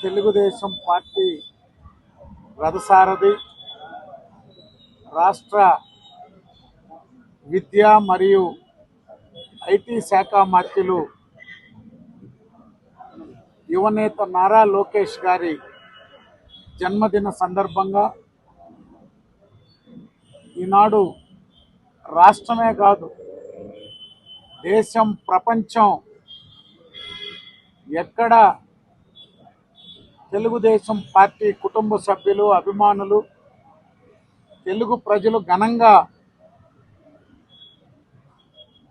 Telugu Desam party రథసారథి రాష్ట్ర విద్య మరియు ఐటీ శాఖ మంత్రులు యువనేత నారా లోకేష్ గారి జన్మదిన సందర్భంగా ఈనాడు రాష్ట్రమే కాదు దేశం ప్రపంచం ఎక్కడ తెలుగుదేశం పార్టీ కుటుంబ సభ్యులు అభిమానులు తెలుగు ప్రజలు ఘనంగా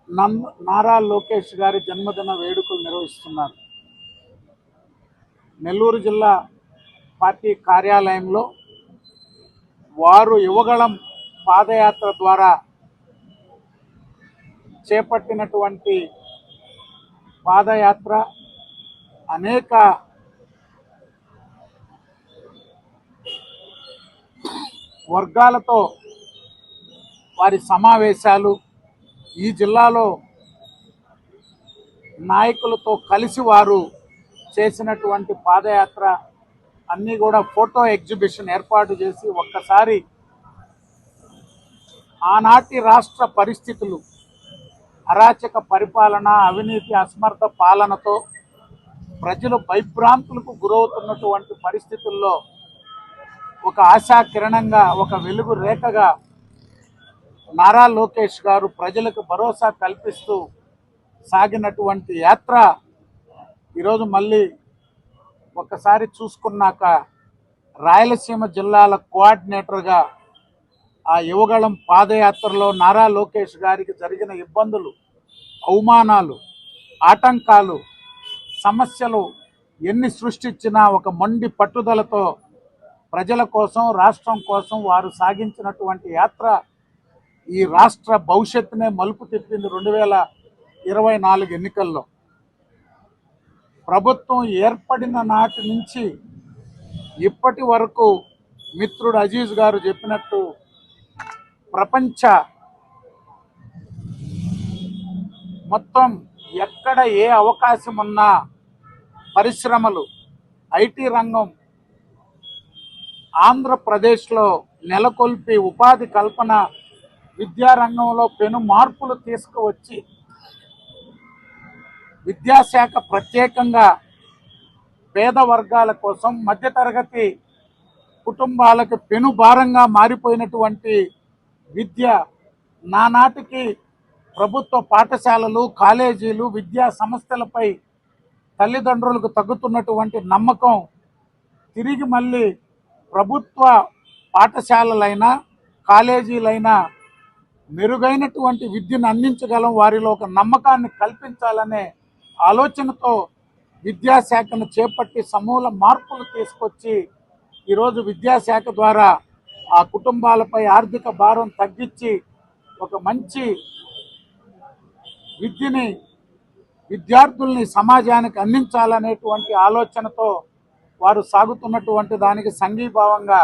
నన్ నారా లోకేష్ గారి జన్మదిన వేడుకలు నిర్వహిస్తున్నారు. నెల్లూరు జిల్లా పార్టీ కార్యాలయంలో వారు యువగళం పాదయాత్ర ద్వారా చేపట్టినటువంటి పాదయాత్ర అనేక వర్గాలతో వారి సమావేశాలు ఈ జిల్లాలో నాయకులతో కలిసి వారు చేసినటువంటి పాదయాత్ర అన్నీ కూడా ఫోటో ఎగ్జిబిషన్ ఏర్పాటు చేసి ఒక్కసారి ఆనాటి రాష్ట్ర పరిస్థితులు అరాచక పరిపాలన అవినీతి అసమర్థ పాలనతో ప్రజలు భయభ్రాంతులకు గురవుతున్నటువంటి పరిస్థితుల్లో ఒక ఆశా కిరణంగా ఒక వెలుగు రేఖగా నారా లోకేష్ గారు ప్రజలకు భరోసా కల్పిస్తూ సాగినటువంటి యాత్ర ఈరోజు మళ్ళీ ఒకసారి చూసుకున్నాక రాయలసీమ జిల్లాల కోఆర్డినేటర్గా ఆ యువగళం పాదయాత్రలో నారా లోకేష్ గారికి జరిగిన ఇబ్బందులు అవమానాలు ఆటంకాలు సమస్యలు ఎన్ని సృష్టించినా ఒక మొండి పట్టుదలతో ప్రజల కోసం రాష్ట్రం కోసం వారు సాగించినటువంటి యాత్ర ఈ రాష్ట్ర భవిష్యత్తునే మలుపు తిప్పింది రెండు వేల ఇరవై నాలుగు ఎన్నికల్లో. ప్రభుత్వం ఏర్పడిన నాటి నుంచి ఇప్పటి వరకు మిత్రుడు అజీజ్ గారు చెప్పినట్టు ప్రపంచ మొత్తం ఎక్కడ ఏ అవకాశం ఉన్నా పరిశ్రమలు ఐటీ రంగం ఆంధ్రప్రదేశ్లో నెలకొల్పి ఉపాధి కల్పన విద్యారంగంలో పెను మార్పులు తీసుకువచ్చి విద్యాశాఖ ప్రత్యేకంగా పేద వర్గాల కోసం మధ్యతరగతి కుటుంబాలకు పెను భారంగా మారిపోయినటువంటి విద్య నానాటికి ప్రభుత్వ పాఠశాలలు కాలేజీలు విద్యా సంస్థలపై తల్లిదండ్రులకు తగ్గుతున్నటువంటి నమ్మకం తిరిగి మళ్ళీ ప్రభుత్వ పాఠశాలలైనా కాలేజీలైనా మెరుగైనటువంటి విద్యను అందించగలం. వారిలో ఒక నమ్మకాన్ని కల్పించాలనే ఆలోచనతో విద్యాశాఖను చేపట్టి సమూల మార్పులు తీసుకొచ్చి ఈరోజు విద్యాశాఖ ద్వారా ఆ కుటుంబాలపై ఆర్థిక భారం తగ్గించి ఒక మంచి విద్యని విద్యార్థుల్ని సమాజానికి అందించాలనేటువంటి ఆలోచనతో వారు సాగుతున్నటువంటి దానికి సంఘీభావంగా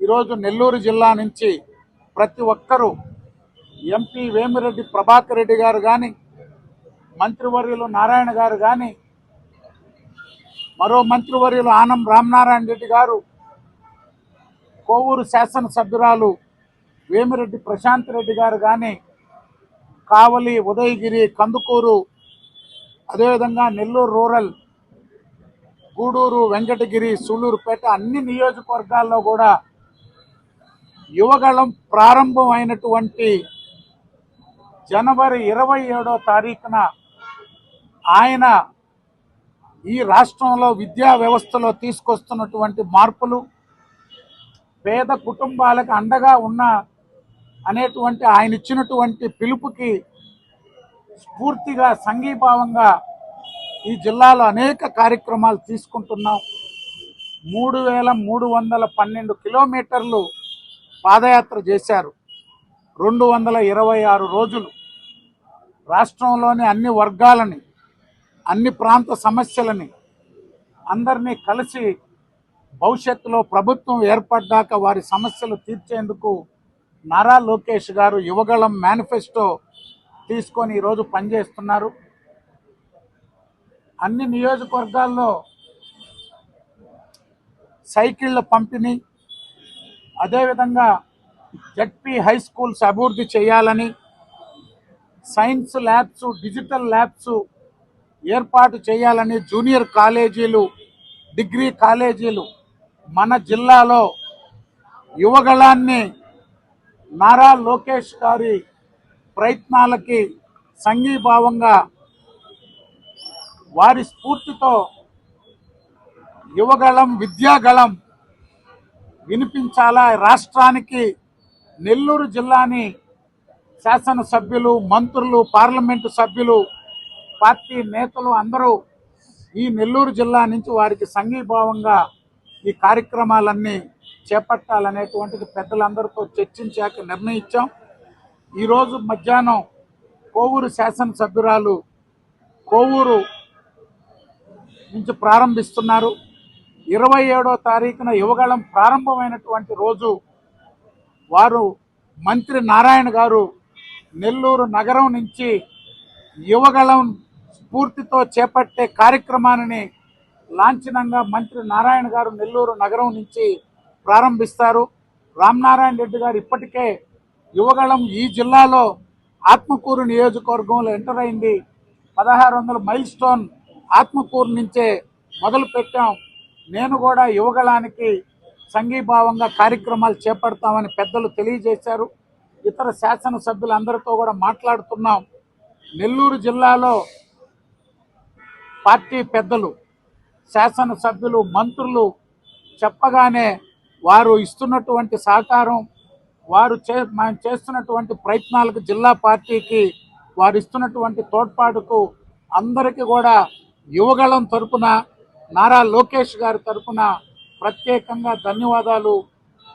ఈరోజు నెల్లూరు జిల్లా నుంచి ప్రతి ఒక్కరూ ఎంపీ వేమిరెడ్డి ప్రభాకర్ రెడ్డి గారు కానీ మంత్రివర్యులు నారాయణ గారు కానీ మరో మంత్రివర్యులు ఆనం రామనారాయణ రెడ్డి గారు కోవూరు శాసనసభ్యురాలు వేమిరెడ్డి ప్రశాంత్ రెడ్డి గారు కానీ కావలి ఉదయగిరి కందుకూరు అదేవిధంగా నెల్లూరు రూరల్ గూడూరు వెంకటగిరి సూళ్ళూరుపేట అన్ని నియోజకవర్గాల్లో కూడా యువగళం ప్రారంభమైనటువంటి జనవరి ఇరవై ఏడో తారీఖున ఆయన ఈ రాష్ట్రంలో విద్యా వ్యవస్థలో తీసుకొస్తున్నటువంటి మార్పులు పేద కుటుంబాలకు అండగా ఉన్న అనేటువంటి ఆయన ఇచ్చినటువంటి పిలుపుకి స్ఫూర్తిగా సంఘీభావంగా ఈ జిల్లాలో అనేక కార్యక్రమాలు తీసుకుంటున్నాం. మూడు వేల మూడు వందల పన్నెండు కిలోమీటర్లు పాదయాత్ర చేశారు. రెండు వందల ఇరవై ఆరు రోజులు రాష్ట్రంలోని అన్ని వర్గాలని అన్ని ప్రాంత సమస్యలని అందరినీ కలిసి భవిష్యత్తులో ప్రభుత్వం ఏర్పడ్డాక వారి సమస్యలు తీర్చేందుకు నారా లోకేష్ గారు యువగళం మేనిఫెస్టో తీసుకొని ఈరోజు పనిచేస్తున్నారు. అన్ని నియోజకవర్గాల్లో సైకిళ్ళ పంపిణీ అదేవిధంగా జడ్పీ హై స్కూల్స్ అభివృద్ధి చేయాలని సైన్స్ ల్యాబ్స్ డిజిటల్ ల్యాబ్స్ ఏర్పాటు చేయాలని జూనియర్ కాలేజీలు డిగ్రీ కాలేజీలు మన జిల్లాలో యువగళాన్ని నారా లోకేష్ గారి ప్రయత్నాలకి సంఘీభావంగా వారి స్ఫూర్తితో యువగళం విద్యాగళం వినిపించాలా? రాష్ట్రానికి నెల్లూరు జిల్లాని శాసనసభ్యులు మంత్రులు పార్లమెంటు సభ్యులు పార్టీ నేతలు అందరూ ఈ నెల్లూరు జిల్లా నుంచి వారికి సంఘీభావంగా ఈ కార్యక్రమాలన్నీ చేపట్టాలనేటువంటిది పెద్దలందరితో చర్చించాక నిర్ణయించాం. ఈరోజు మధ్యాహ్నం కోవూరు శాసనసభ్యురాలు కోవూరు నుంచి ప్రారంభిస్తున్నారు. ఇరవై ఏడో తారీఖున యువగళం ప్రారంభమైనటువంటి రోజు వారు మంత్రి నారాయణ గారు నెల్లూరు నగరం నుంచి యువగళం స్ఫూర్తితో చేపట్టే కార్యక్రమాన్ని లాంఛనంగా మంత్రి నారాయణ గారు నెల్లూరు నగరం నుంచి ప్రారంభిస్తారు. రామనారాయణ రెడ్డి గారు ఇప్పటికే యువగళం ఈ జిల్లాలో ఆత్మకూరు నియోజకవర్గంలో ఎంటర్ అయింది. పదహారు వందల మైల్ స్టోన్ ఆత్మకూరు నుంచే మొదలు పెట్టాం. నేను కూడా యువగళానికి సంఘీభావంగా కార్యక్రమాలు చేపడతామని పెద్దలు తెలియజేశారు. ఇతర శాసనసభ్యులందరితో కూడా మాట్లాడుతున్నాం. నెల్లూరు జిల్లాలో పార్టీ పెద్దలు శాసనసభ్యులు మంత్రులు చెప్పగానే వారు ఇస్తున్నటువంటి సహకారం వారు చే మనం చేస్తున్నటువంటి ప్రయత్నాలకు జిల్లా పార్టీకి వారు ఇస్తున్నటువంటి తోడ్పాటుకు అందరికీ కూడా యువగళం తరపున నారా లోకేష్ గారి తరపున ప్రత్యేకంగా ధన్యవాదాలు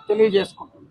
తెలియజేసుకుంటున్నాను.